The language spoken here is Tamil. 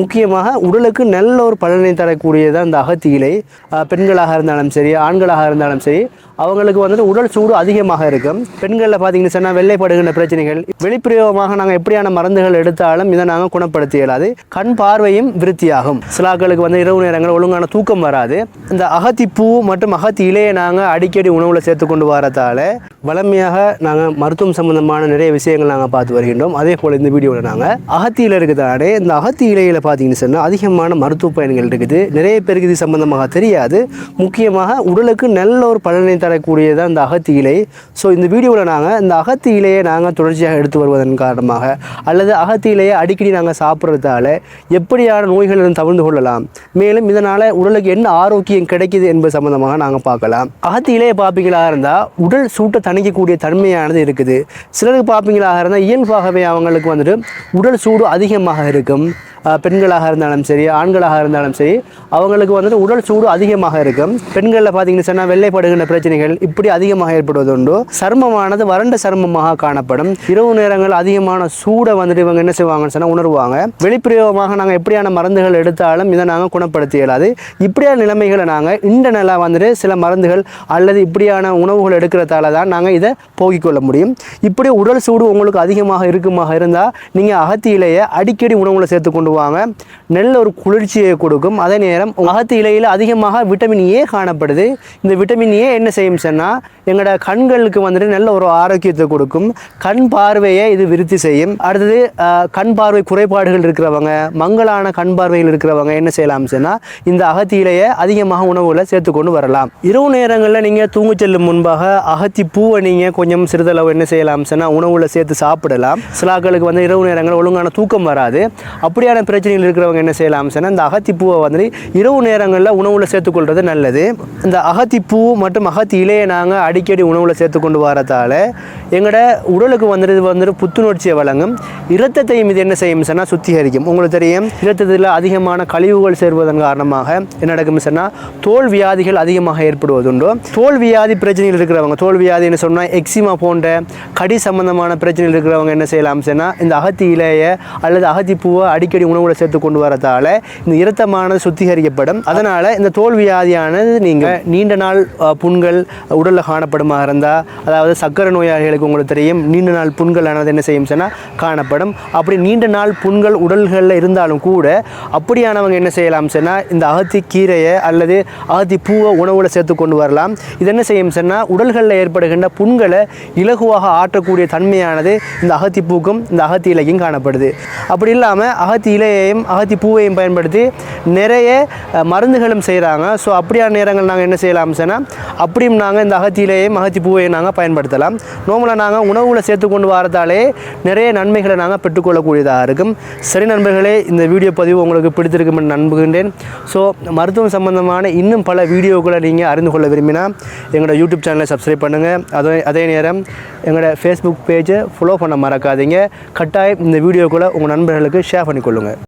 முக்கியமாக உடலுக்கு நல்ல ஒரு பலனை தரக்கூடியதான் இந்த அகத்தி இலை. பெண்களாக இருந்தாலும் சரி ஆண்களாக இருந்தாலும் சரி அவங்களுக்கு வந்துட்டு உடல் சூடு அதிகமாக இருக்கும். பெண்களில் பார்த்தீங்கன்னு சொன்னால் வெள்ளைப்படுகின்ற பிரச்சனைகள். வெளிப்பிரயோகமாக நாங்கள் எப்படியான மருந்துகள் எடுத்தாலும் இதை நாங்கள் குணப்படுத்த இயலாது. கண் பார்வையும் விருத்தியாகும். சிலாக்களுக்கு வந்து இரவு நேரங்கள் ஒழுங்கான தூக்கம் வராது. இந்த அகத்தி பூ மற்றும் அகத்தி இலையை நாங்கள் அடிக்கடி உணவில் சேர்த்து கொண்டு வரதால வளமையாக நாங்கள் மருத்துவம் சம்பந்தமான நிறைய விஷயங்கள் நாங்கள் பார்த்து வருகின்றோம். அதே போல் இந்த வீடியோவில் நாங்கள் அகத்தியில் இருக்குதானே இந்த அகத்தி இலையில் பார்த்தீங்கன்னு சொன்னால் அதிகமான மருத்துவ பயன்கள் இருக்குது. நிறைய பேருக்கு இது சம்பந்தமாக தெரியாது. முக்கியமாக உடலுக்கு நல்ல ஒரு பலனை தரக்கூடியதான் இந்த அகத்தி இலை. ஸோ இந்த வீடியோவில் நாங்கள் இந்த அகத்தி இலையை நாங்கள் தொடர்ச்சியாக எடுத்து வருவதன் காரணமாக அல்லது அகத்தி இலையை அடிக்கடி நாங்கள் சாப்பிட்றதால எப்படியான நோய்களிலிருந்து தவிர்த்து கொள்ளலாம். மேலும் இதனால் உடலுக்கு என்ன ஆரோக்கியம் கிடைக்கிது என்பது சம்பந்தமாக நாங்கள் பார்க்கலாம். அகத்தி இலையை பார்ப்பீங்களா இருந்தால் உடல் சூட்டை தணிக்கக்கூடிய தன்மையானது இருக்குது. சிலருக்கு பார்ப்பீங்களாக இருந்தால் இயல்பாகவே அவங்களுக்கு வந்துட்டு உடல் சூடு அதிகமாக இருக்கும். பெண்களாக இருந்தாலும் சரி ஆண்களாக இருந்தாலும் சரி அவங்களுக்கு வந்துட்டு உடல் சூடு அதிகமாக இருக்கும். பெண்களில் பார்த்தீங்கன்னு சொன்னால் வெள்ளைப்படுகின்ற பிரச்சனைகள் இப்படி அதிகமாக ஏற்படுவதுண்டு. சர்மமானது வறண்ட சருமமாக காணப்படும். இரவு நேரங்கள் அதிகமான சூடை வந்துட்டு இவங்க என்ன செய்வாங்கன்னு சொன்னால் உணர்வாங்க. வெளிப்பிரயோகமாக நாங்கள் எப்படியான மருந்துகள் எடுத்தாலும் இதை நாங்கள் குணப்படுத்த இயலாது. இப்படியான நிலைமைகளை நாங்கள் இந்த நிலை வந்துட்டு சில மருந்துகள் அல்லது இப்படியான உணவுகள் எடுக்கிறதால தான் நாங்கள் இதை போக்கிக் கொள்ள முடியும். இப்படி உடல் சூடு உங்களுக்கு அதிகமாக இருக்குமாக இருந்தால் நீங்கள் அகத்தியிலேயே அடிக்கடி உணவுகளை சேர்த்து கொண்டு வாங்க நல்ல ஒரு குளிர்ச்சியை கொடுக்கும். அதே நேரம் அகத்தி இலையில் அதிகமாக விட்டமின் ஏ காணப்படுது. இந்த விட்டமின் ஏ என்ன செய்யும் சொன்னால் எங்களோட கண்களுக்கு வந்துட்டு நல்ல ஒரு ஆரோக்கியத்தை கொடுக்கும். கண் பார்வையை இது விருத்தி செய்யும். அடுத்தது கண் பார்வை குறைபாடுகள் இருக்கிறவங்க மங்கலான கண் பார்வைகள் இருக்கிறவங்க என்ன செய்யலாம் சொன்னால் இந்த அகத்தி இலையை அதிகமாக உணவுல சேர்த்து கொண்டு வரலாம். இரவு நேரங்களில் நீங்கள் தூங்க செல்லும் முன்பாக அகத்தி பூவை நீங்கள் கொஞ்சம் சிறிதளவு என்ன செய்யலாம் சொன்னால் உணவுகளை சேர்த்து சாப்பிடலாம். சிலாக்களுக்கு வந்து இரவு நேரங்கள் ஒழுங்கான தூக்கம் வராது. அப்படியான பிரச்சனைகள் இருக்கிறவங்க என்ன செய்யலாம் சொன்னால் இந்த அகத்திப்பூவை வந்து இரவு நேரங்களில் உணவில் சேர்த்துக்கொள்வது நல்லது. இந்த அகத்தி பூ மற்றும் அகத்தி இலையை நாங்கள் அடிக்கடி உணவில் சேர்த்து கொண்டு வரதால எங்களோட உடலுக்கு வந்துட்டு வந்துட்டு புத்துணர்ச்சியை வழங்கும். இரத்தத்தையும் இது என்ன செய்யும் சொன்னால் சுத்திகரிக்கும். உங்களுக்கு தெரியும் இரத்தத்தில் அதிகமான கழிவுகள் சேர்வதன் காரணமாக என்ன நடக்கும் சொன்னால் தோல் வியாதிகள் அதிகமாக ஏற்படுவதுண்டு. தோல் வியாதி பிரச்சனைகள் இருக்கிறவங்க தோல் வியாதின்னு சொன்னால் எக்ஸிமா போன்ற கடி சம்பந்தமான பிரச்சனைகள் இருக்கிறவங்க என்ன செய்யலாம் சொன்னால் இந்த அகத்தி இலையை அல்லது அகத்தி பூவை அடிக்கடி உணவுல சேர்த்து கொண்டு வரதால இந்த இரத்தமானது சுத்திகரிக்கப்படும். அதனால் இந்த தோல் வியாதியானது நீங்கள் நீண்ட நாள் புண்கள் உடலில் காணப்படுமா இருந்தால் அதாவது சக்கரை நோயாளிகளுக்கு உங்களுக்கு தெரியும் நீண்ட நாள் புண்கள் ஆனது என்ன செய்யும் சொன்னால் காணப்படும். அப்படி நீண்ட நாள் புண்கள் உடல்களில் இருந்தாலும் கூட அப்படியானவங்க என்ன செய்யலாம் சொன்னால் இந்த அகத்தி கீரையை அல்லது அகத்தி பூவை உணவுல சேர்த்து கொண்டு வரலாம். இது என்ன செய்யும் சொன்னால் உடல்களில் ஏற்படுகின்ற புண்களை இலகுவாக ஆற்றக்கூடிய தன்மையானது இந்த அகத்தி பூக்கும் இந்த அகத்தி இலைக்கும் காணப்படுது. அப்படி இல்லாமல் அகத்தி இலையையும் அகத்தி பூவையும் பயன்படுத்தி நிறைய மருந்துகளும் செய்கிறாங்க ஸோ அப்படியான நேரங்கள் நாங்கள் என்ன செய்யலாம் சொன்னால் அப்படியும் நாங்கள் இந்த அகத்தி இலையையும் அகத்தி பூவையும் நாங்கள் பயன்படுத்தலாம். நோமலாக நாங்கள் உணவுகளை சேர்த்து கொண்டு வரதாலே நிறைய நன்மைகளை நாங்கள் பெற்றுக்கொள்ளக்கூடியதாக இருக்கும். சரி நண்பர்களே இந்த வீடியோ பதிவு உங்களுக்கு பிடித்திருக்கும் என்று நம்புகின்றேன். ஸோ மருத்துவம் சம்பந்தமான இன்னும் பல வீடியோக்களை நீங்கள் அறிந்து கொள்ள விரும்பினா எங்களோட யூடியூப் சேனலை சப்ஸ்கிரைப் பண்ணுங்கள் அதே அதே நேரம் எங்களோட ஃபேஸ்புக் பேஜை ஃபாலோ பண்ண மறக்காதீங்க. கட்டாயம் இந்த வீடியோக்களை உங்கள் நண்பர்களுக்கு ஷேர் பண்ணிக்கொள்ளுங்கள்